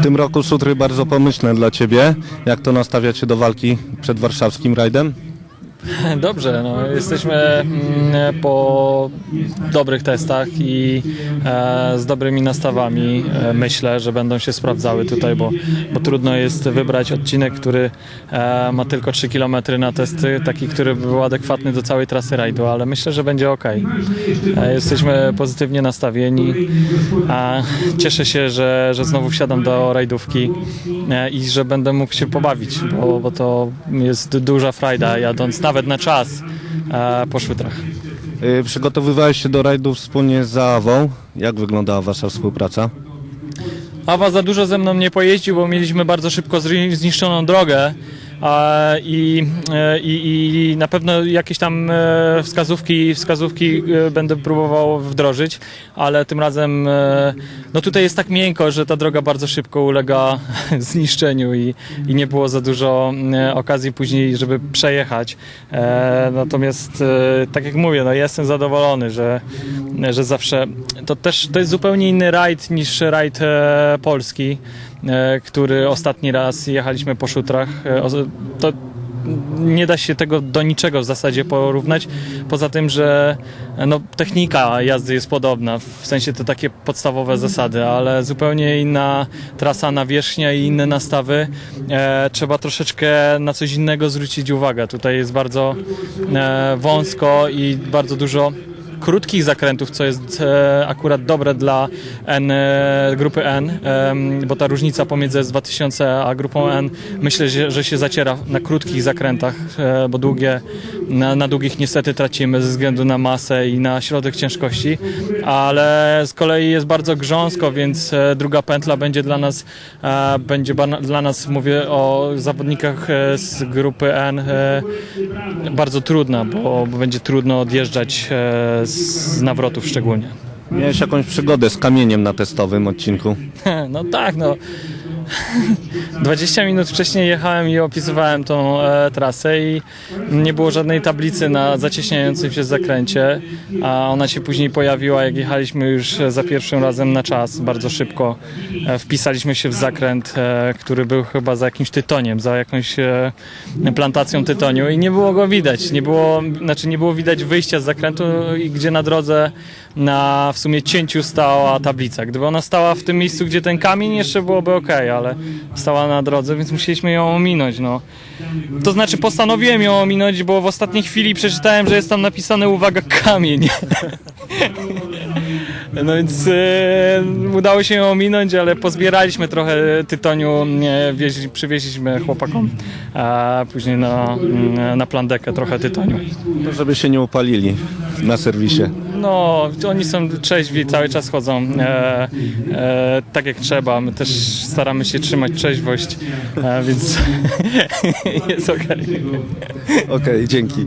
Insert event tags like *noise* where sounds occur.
W tym roku szutry bardzo pomyślne dla Ciebie. Jak to nastawiacie do walki przed warszawskim rajdem? *laughs* Dobrze, no, jesteśmy mm, po dobrych testach i e, z dobrymi nastawami. E, myślę, że będą się sprawdzały tutaj, bo, bo trudno jest wybrać odcinek, który e, ma tylko 3 km na testy, taki, który by był adekwatny do całej trasy rajdu, ale myślę, że będzie ok. Jesteśmy pozytywnie nastawieni. Cieszę się, że, że znowu wsiadam do rajdówki i że będę mógł się pobawić, bo, bo to jest duża frajda jadąc nawet na czas e, po szutrach. Y, Przygotowywałeś się do rajdów wspólnie z Zaawą. Jak wyglądała Wasza współpraca? Awa za dużo ze mną nie pojeździł, bo mieliśmy bardzo szybko zniszczoną drogę. I, e, i, I na pewno jakieś tam e, wskazówki, wskazówki e, będę próbował wdrożyć, ale tym razem no tutaj jest tak miękko, że ta droga bardzo szybko ulega *laughs* zniszczeniu i, i nie było za dużo okazji później, żeby przejechać. Natomiast tak jak mówię, no jestem zadowolony, że, że zawsze to też to jest zupełnie inny rajd niż rajd e, polski, e, który ostatni raz jechaliśmy po szutrach. E, To nie da się tego do niczego w zasadzie porównać, poza tym, że e, no, technika jazdy jest podobna, w sensie te takie podstawowe zasady, ale zupełnie inna trasa, nawierzchnia i inne nastawy. E, trzeba troszeczkę na coś innego zwrócić uwagę. Tutaj jest bardzo e, wąsko i bardzo dużo krótkich zakrętów, co jest e, akurat dobre dla N, e, grupy N, bo ta różnica pomiędzy S2000 a grupą N myślę, że, się zaciera na krótkich zakrętach, e, bo długie, na, na długich niestety tracimy ze względu na masę i na środek ciężkości, ale z kolei jest bardzo grząsko, więc druga pętla będzie dla nas, będzie dla nas, mówię o zawodnikach z grupy N, bardzo trudna, bo, będzie trudno odjeżdżać e, z nawrotów szczególnie. Miałeś jakąś przygodę z kamieniem na testowym odcinku? *laughs* No tak, no. 20 minut wcześniej jechałem i opisywałem tą e, trasę i nie było żadnej tablicy na zacieśniającym się zakręcie, a ona się później pojawiła, jak jechaliśmy już za pierwszym razem na czas, bardzo szybko. E, wpisaliśmy się w zakręt, e, który był chyba za jakimś tytoniem, za jakąś e, plantacją tytoniu i nie było go widać. Nie było, znaczy nie było widać wyjścia z zakrętu, i gdzie na drodze na w sumie cięciu stała tablica. Gdyby ona stała w tym miejscu, gdzie ten kamień, jeszcze byłoby ok, ale stała na drodze, więc musieliśmy ją ominąć. No. To znaczy postanowiłem ją ominąć, bo w ostatniej chwili przeczytałem, że jest tam napisane uwaga kamień. *laughs* No więc e, udało się ją ominąć, ale pozbieraliśmy trochę tytoniu, e, wieźli, przywieźliśmy chłopakom, a później na, mm, na plandekę trochę tytoniu. To żeby się nie upalili na serwisie. No, oni są trzeźwi, cały czas chodzą e, e, tak jak trzeba. My też staramy się trzymać trzeźwość, e, więc *laughs* jest okej. Okej, dzięki.